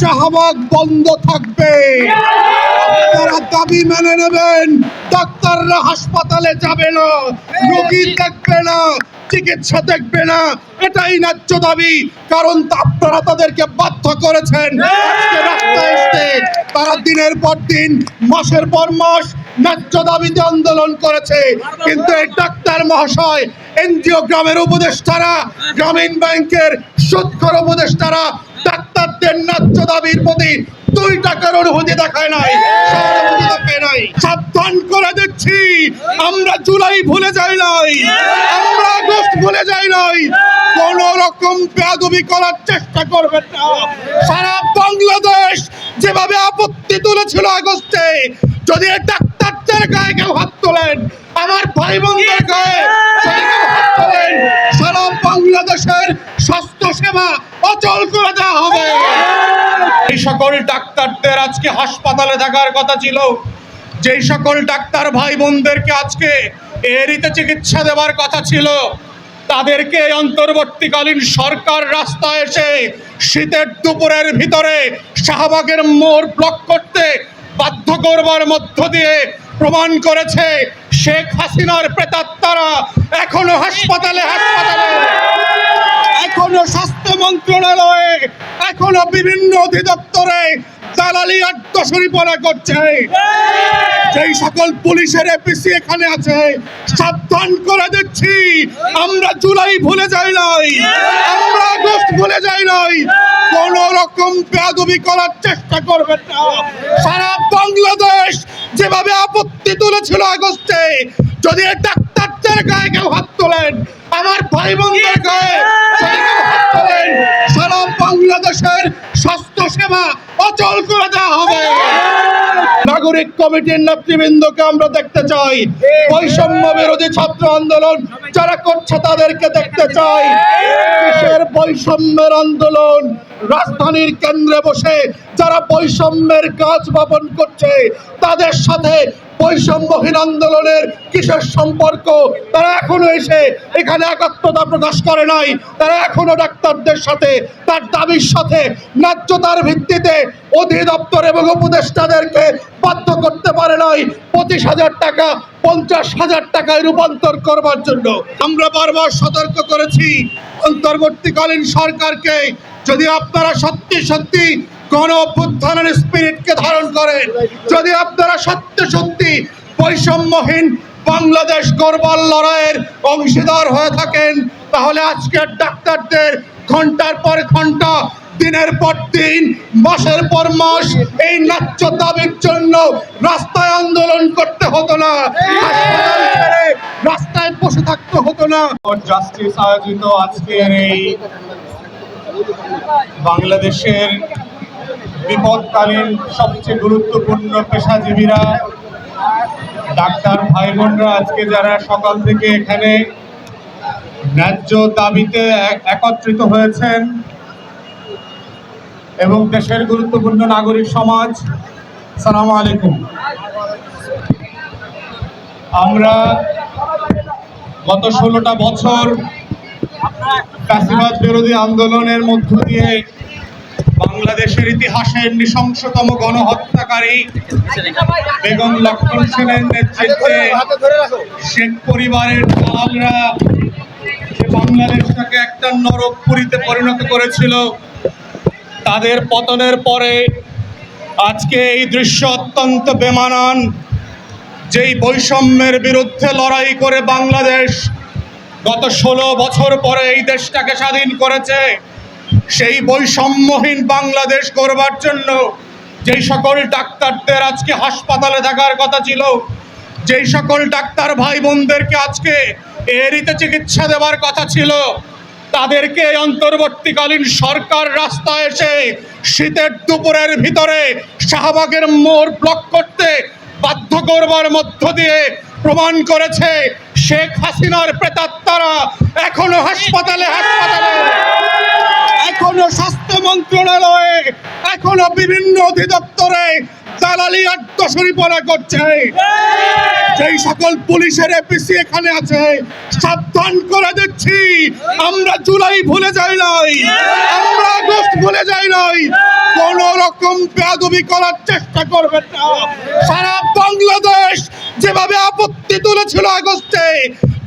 শাহবাগ বন্ধ থাকবে। আপনারা দাবি মেনে নেবেন, ডাক্তাররা হাসপাতালে যাবে না, রোগী দেখবে না, চিকিৎসা দেখবে না, এটাই ন্যায্য দাবি। কারণ আপনারা তাদেরকে বাধ্য করেছেন। তারা দিনের পর দিন, মাসের পর মাস ন্যায্য দাবিতে আন্দোলন করেছে। কিন্তু এই ডাক্তার মহাশয়, এনজিও গ্রামের উপদেষ্টারা, গ্রামীণ ব্যাংকের সুৎখর উপদেষ্টারা ডাক্তারদের ন্যায্য দাবির প্রতি দুই টাকার অনুভূতি দেখায় নাই। সাবধান করে দিচ্ছি। আমরা জুলাই ভুলে যাই নাই। আমরা আগস্ট ভুলে যাই নাই। কোন রকম বেয়াদবি করার চেষ্টা করবেন না। সারা বাংলাদেশ যেভাবে আপত্তি তুলেছিল আগস্টে, যদি ডাক্তারদের গায়ে কেউ হাত তোলেন, আমার ভাই বোনদের গায়ে হাত তোলেন সারা বাংলাদেশের স্বাস্থ্য সেবা অচল করে দেওয়া হবে। এই সকল ডাক্তারদের আজকে হাসপাতালে থাকার কথা ছিল। যেই সকল ডাক্তার ভাই বোনদেরকে আজকে এরিতে চিকিৎসা দেওয়ার কথা ছিল, তাদেরকে অন্তর্বর্তীকালীন সরকার রাস্তায় এসে শীতের দুপুরের ভিতরে শাহবাগের মোড় ব্লক করতে বাধ্য করবার মধ্য দিয়ে প্রমাণ করেছে শেখ হাসিনার প্রেতাত্মারা এখনও হাসপাতালে হাসপাতালে এখনও স্বাস্থ্য মন্ত্রণালয়ে এখনও বিভিন্ন অধিদপ্তরে দালালি আত্মসরিপনা করছে। যেই সকল পুলিশের এপিসি এখানে আছে, সাবধান করে দিচ্ছি। আমরা জুলাই ভুলে যাই নাই। আমরা আগস্ট ভুলে যাই নাই। কোন রকম বেয়াদবি করার চেষ্টা করবেন না। সারা বাংলাদেশ যেভাবে আপত্তি তুলেছিল আগস্টে, যদি ডাক্তারদের গায়ে কেউ হাত তোলেন, আমার ভাই বোনদের গায়ে যদি কেউ হাত তোলেন সারা বাংলাদেশের স্বাস্থ্য সেবা অচল করে দেওয়া হবে। নাগরিক কমিটির নেতৃবৃন্দকে আমরা দেখতে চাই। বৈষম্য বিরোধী ছাত্র আন্দোলন যারা করছে তাদেরকে দেখতে চাই। দেশের বৈষম্যের আন্দোলন রাজধানীর কেন্দ্রে বসে যারা বৈষম্যের কাজ বপন করছে, তাদের সাথে বৈষম্যহীন আন্দোলনের কিসের সম্পর্ক? তারা এখনও এসে এখানে একাত্মতা প্রকাশ করে নাই। তারা এখনও ডাক্তারদের সাথে, তার দাবির সাথে, ন্যায্যতার ভিত্তিতে অধিদপ্তর এবং উপদেষ্টাদেরকে বাধ্য করতে পারে নাই পঁচিশ হাজার টাকা, পঞ্চাশ হাজার টাকায় রূপান্তর করবার জন্য। আমরা বারবার সতর্ক করেছি, অন্তর্বর্তীকালীন সরকারকে। যদি আপনারা সত্যি সত্যি গণ অভ্যুত্থানের স্পিরিটকে ধারণ করেন। যদি আপনারা সত্যি বৈষম্যহীন বাংলাদেশ লড়াইয়ের অংশীদার হয়ে থাকেন, তাহলে আজকের ডাক্তারদের ঘণ্টার পর ঘণ্টা দিনের পর দিন, মাসের পর মাস এই ন্যায্য দাবির জন্য রাস্তায় আন্দোলন করতে হতো না। রাস্তায় বসে থাকতে হতো না। জাস্টিস আয়োজিত আজকের এই বাংলাদেশের বিপদকালীন সবচেয়ে গুরুত্বপূর্ণ পেশাজীবীরা, ডাক্তার ভাই বোনরা আজকে যারা সকাল থেকে এখানে ন্যায্য দাবিতে এক- একত্রিত হয়েছেন এবং দেশের গুরুত্বপূর্ণ নাগরিক সমাজ, সালাম আলাইকুম। আমরা গত ষোলোটা বছর ফ্যাসিবাদ বিরোধী আন্দোলনের মধ্য দিয়ে বাংলাদেশের ইতিহাসের নৃশংসতম গণহত্যাকারী বেগম লক্ষ্মণ সেনের নেতৃত্বে শেখ পরিবারের দালালরা বাংলাদেশটাকে একটা নরকপুরীতে পরিণত করেছিল, তাদের পতনের পরে আজকে এই দৃশ্য অত্যন্ত বেমানান। যেই বৈষম্যের বিরুদ্ধে লড়াই করে বাংলাদেশ গত ষোলো বছর পরে এই দেশটাকে স্বাধীন করেছে সেই বৈষম্যহীন বাংলাদেশ করবার জন্য যেই সকল ডাক্তারদের আজকে হাসপাতালে থাকার কথা ছিল, যেই সকল ডাক্তার ভাই বোনদেরকে আজকে এরিতে চিকিৎসা দেওয়ার কথা ছিল, তাদেরকে অন্তর্বর্তীকালীন সরকার রাস্তায় এসে শীতের দুপুরের ভিতরে শাহবাগের মোড় ব্লক করতে বাধ্য করবার মধ্য দিয়ে প্রমাণ করেছে শেখ হাসিনার প্রেতাত্মারা এখনও হাসপাতালে হাসপাতালে। এখনও স্বাস্থ্য মন্ত্রণালয়ে এখনও বিভিন্ন অধিদপ্তরে দালালি আত্মসরিপনা করছে। সেই সকল পুলিশের এপিসি এখানে আছে, সাবধান করে দিচ্ছি। আমরা জুলাই ভুলে যাই নাই। আমরা আগস্ট ভুলে যাই নাই। কোন রকম বেয়াদবি করার চেষ্টা করবেন না। সারা বাংলাদেশ যেভাবে আপত্তি তুলেছিল আগস্টে,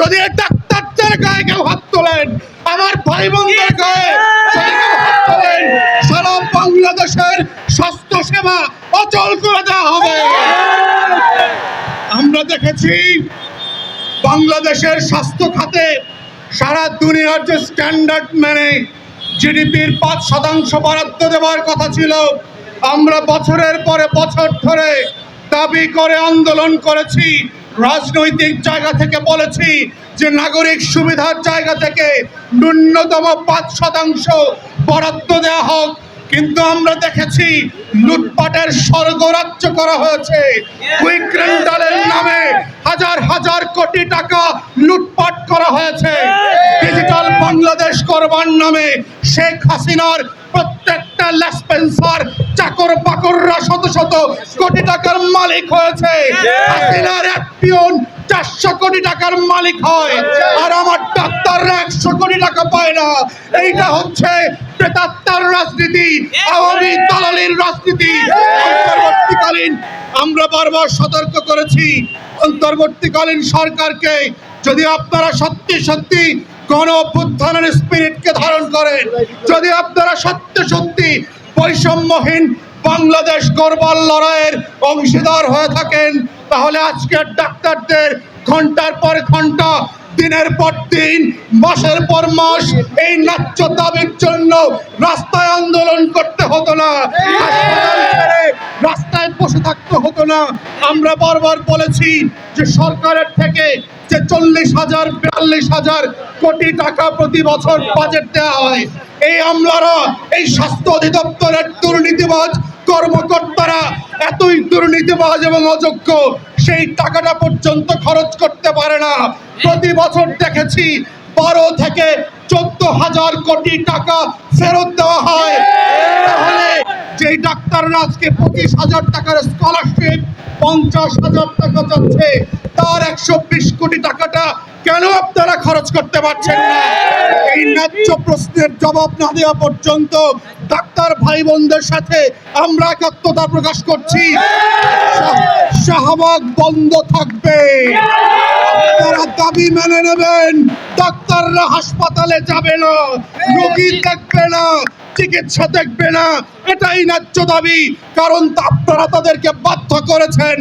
যদি ডাক্তারদের গায়ে কেউ হাত তোলেন, আমার ভাই বোনদের গায়ে যদি কেউ হাত তোলেন সারা বাংলাদেশের স্বাস্থ্য সেবা অচল করে দেওয়া হবে। আমরা দেখেছি বাংলাদেশের স্বাস্থ্য খাতে সারা দুনিয়ার যে স্ট্যান্ডার্ড মেনে জিডিপির পাঁচ শতাংশ বরাদ্দ দেওয়ার কথা ছিল, আমরা বছরের পরে বছর ধরে দাবি করে আন্দোলন করেছি, রাজনৈতিক জায়গা থেকে বলেছি যে নাগরিক সুবিধার জায়গা থেকে ন্যূনতম পাঁচ শতাংশ বরাদ্দ দেওয়া হোক। কিন্তু আমরা দেখেছি লুটপাটের স্বর্গরাজ্য করা হয়েছে। নামে হাজার হাজার কোটি টাকা লুটপাট করা হয়েছে। ডিজিটাল বাংলাদেশ করবার নামে শেখ হাসিনার প্রত্যেকটা লেসপেন্সার চাকর বাকররা শত শত কোটি টাকার মালিক হয়েছে। হাসিনার এক পিয়ন চারশো কোটি টাকার মালিক হয় আর আমার ডাক্তাররা একশো কোটি টাকা পায় না। এইটা হচ্ছে প্রেতাত্মার রাজনীতি আওয়ামী দালালির রাজনীতি। অন্তর্বর্তীকালীন আমরা বারবার সতর্ক করেছি অন্তর্বর্তীকালীন সরকারকে যদি আপনারা সত্যি সত্যি গণ অভ্যুত্থানের স্পিরিটকে ধারণ করেন। যদি আপনারা সত্যি সত্যি বৈষম্যহীন বাংলাদেশ গড়বার লড়াইয়ের অংশীদার হয়ে থাকেন, তাহলে আজকের ডাক্তারদের ঘণ্টার পর ঘণ্টা দিনের পর দিন, মাসের পর মাস এই ন্যায্য দাবির জন্য রাস্তায় আন্দোলন করতে হতো না। রাস্তায় বসে থাকতে হতো না। আমরা বারবার বলেছি যে সরকারের থেকে যে চল্লিশ হাজার, বিয়াল্লিশ হাজার কোটি টাকা প্রতি বছর বাজেট দেওয়া হয়, এই আমলারা, এই স্বাস্থ্য অধিদপ্তরের দুর্নীতিবাজ কর্মকর্তারা এতই দুর্নীতিবাজ এবং অযোগ্য, সেই টাকাটা পর্যন্ত খরচ করতে পারে না। প্রতি বছর দেখেছি বারো থেকে চোদ্দ হাজার কোটি টাকা ফেরত দেওয়া হয়। তাহলে যেই ডাক্তাররা আজকে পঁচিশ হাজার টাকার স্কলারশিপ পঞ্চাশ হাজার টাকা যাচ্ছে তার একশো বিশ কোটি টাকাটা কেন আপনারা খরচ করতে পারছেন না? এই ন্যায্য প্রশ্নের জবাব না দেওয়া পর্যন্ত ডাক্তার ভাই বোনদের সাথে আমরা একাত্মতা প্রকাশ করছি। শাহ- শাহবাগ বন্ধ থাকবে। আপনারা দাবি মেনে নেবেন। ডাক্তাররা হাসপাতালে যাবে না। রোগী দেখবে না। চিকিৎসা দেখবে না, এটাই ন্যায্য দাবি। কারণ আপনারা তাদেরকে বাধ্য করেছেন।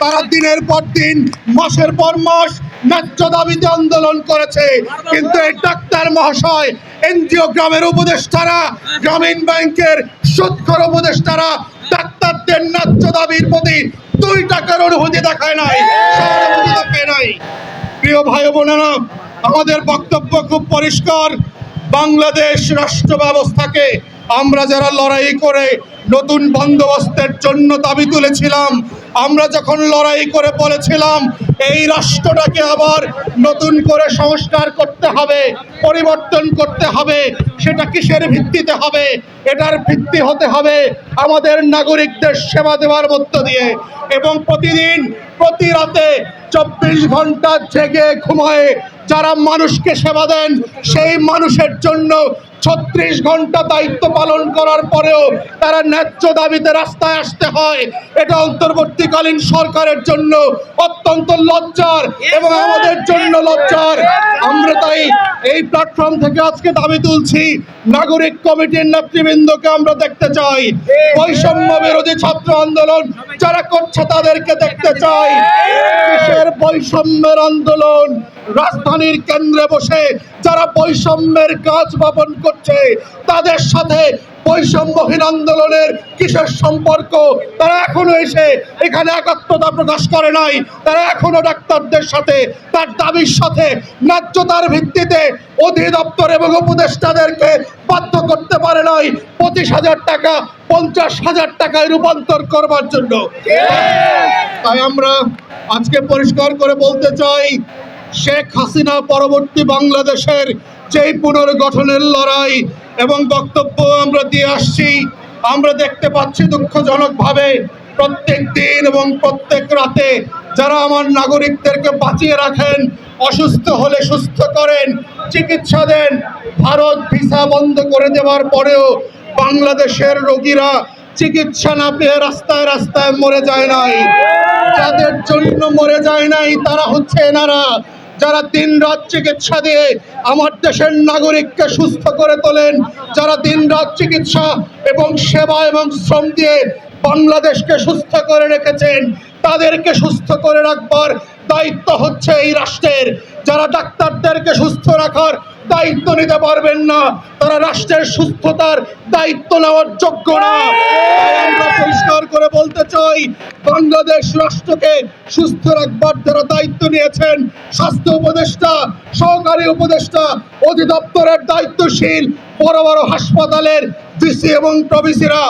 তারা দিনের পর দিন, মাসের পর মাস ন্যায্য দাবিতে আন্দোলন করেছে। কিন্তু এই ডাক্তার মহাশয়, এনজিও গ্রামের উপদেষ্টারা, গ্রামীণ ব্যাংকের সুৎখর উপদেষ্টারা ডাক্তারদের ন্যায্য দাবির প্রতি দুই টাকার অনুভূতি দেখায় নাই দেখায় নাই। প্রিয় ভাই বোনেরা, আমাদের বক্তব্য খুব পরিষ্কার। বাংলাদেশ রাষ্ট্র ব্যবস্থাকে আমরা যারা লড়াই করে নতুন বন্দোবস্তের জন্য দাবি তুলেছিলাম, আমরা যখন লড়াই করে বলেছিলাম, এই রাষ্ট্রটাকে আবার নতুন করে সংস্কার করতে হবে, পরিবর্তন করতে হবে, সেটা কিসের ভিত্তিতে হবে? এটার ভিত্তি হতে হবে আমাদের নাগরিকদের সেবা দেওয়ার মধ্য দিয়ে এবং প্রতিদিন, প্রতি রাতে চব্বিশ ঘণ্টা জেগে ঘুমায় যারা মানুষকে সেবা দেন, সেই মানুষের জন্য ছত্রিশ ঘণ্টা দায়িত্ব পালন করার পরেও তারা ন্যায্য দাবিতে রাস্তায় আসতে হয়। এটা অন্তর্বর্তীকালীন সরকারের জন্য অত্যন্ত লজ্জার এবং আমাদের জন্য লজ্জার। আমরা তাই এই প্ল্যাটফর্ম থেকে আজকে দাবি তুলছি, নাগরিক কমিটির নেতৃবৃন্দকে আমরা দেখতে চাই। বৈষম্য বিরোধী ছাত্র আন্দোলন যারা করছে তাদেরকে দেখতে চাই। বৈষম্যের আন্দোলন রাজধানীর কেন্দ্রে বসে যারা বৈষম্যের কাজ বপন করছে তাদের সাথে বৈষম্যহীন আন্দোলনের কিসের সম্পর্ক? তারা এখনও এসে এখানে একাত্মতা প্রকাশ করে নাই। তারা এখনও ডাক্তারদের সাথে তার দাবির সাথে ন্যায্যতার ভিত্তিতে অধিদপ্তর এবং উপদেষ্টাদেরকে বাধ্য করতে পারে নাই পঁচিশ হাজার টাকা পঞ্চাশ হাজার টাকায় রূপান্তর করবার জন্য। তাই আমরা আজকে পরিষ্কার করে বলতে চাই শেখ হাসিনা পরবর্তী বাংলাদেশের যেই পুনর্গঠনের লড়াই এবং বক্তব্য আমরা দিয়ে আসছি, আমরা দেখতে পাচ্ছি দুঃখজনকভাবে প্রত্যেক দিন এবং প্রত্যেক রাতে যারা আমার নাগরিকদেরকে বাঁচিয়ে রাখেন, অসুস্থ হলে সুস্থ করেন, চিকিৎসা দেন, ভারত ভিসা বন্ধ করে দেওয়ার পরেও বাংলাদেশের রোগীরা চিকিৎসা না পেয়ে রাস্তায় রাস্তায় মরে যায় নাই। যাদের জন্য মরে যায় নাই, তারা হচ্ছে এনারা। যারা দিন রাত চিকিৎসা দিয়ে আমার দেশের নাগরিককে সুস্থ করে তোলেন, যারা দিন রাত চিকিৎসা এবং সেবা এবং শ্রম দিয়ে বাংলাদেশকে সুস্থ করে রেখেছেন, তাদেরকে সুস্থ করে রাখবার দায়িত্ব হচ্ছে এই রাষ্ট্রের। যারা ডাক্তারদেরকে সুস্থ রাখার দায়িত্ব নিতে পারবেন না। তারা রাষ্ট্রের সুস্থতার দায়িত্ব নেওয়ার যোগ্য না। আমরা পরিষ্কার করে বলতে চাই, বাংলাদেশ রাষ্ট্রকে সুস্থ রাখবার যারা দায়িত্ব নিয়েছেন, স্বাস্থ্য উপদেষ্টা, সহকারী উপদেষ্টা, অধিদপ্তরের দায়িত্বশীল বড় বড় হাসপাতালের ভিসি এবং প্রভিসিরা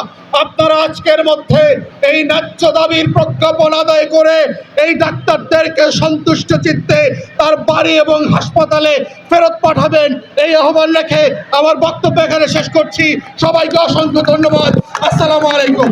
আপনারা আজকের মধ্যে এই ন্যায্য দাবির প্রজ্ঞাপন আদায় করে এই ডাক্তারদেরকে সন্তুষ্ট চিত্তে তার বাড়ি এবং হাসপাতালে ফেরত পাঠাবেন। এই আহ্বান রেখে আমার বক্তব্য এখানে শেষ করছি। সবাইকে অসংখ্য ধন্যবাদ। আসসালামু আলাইকুম।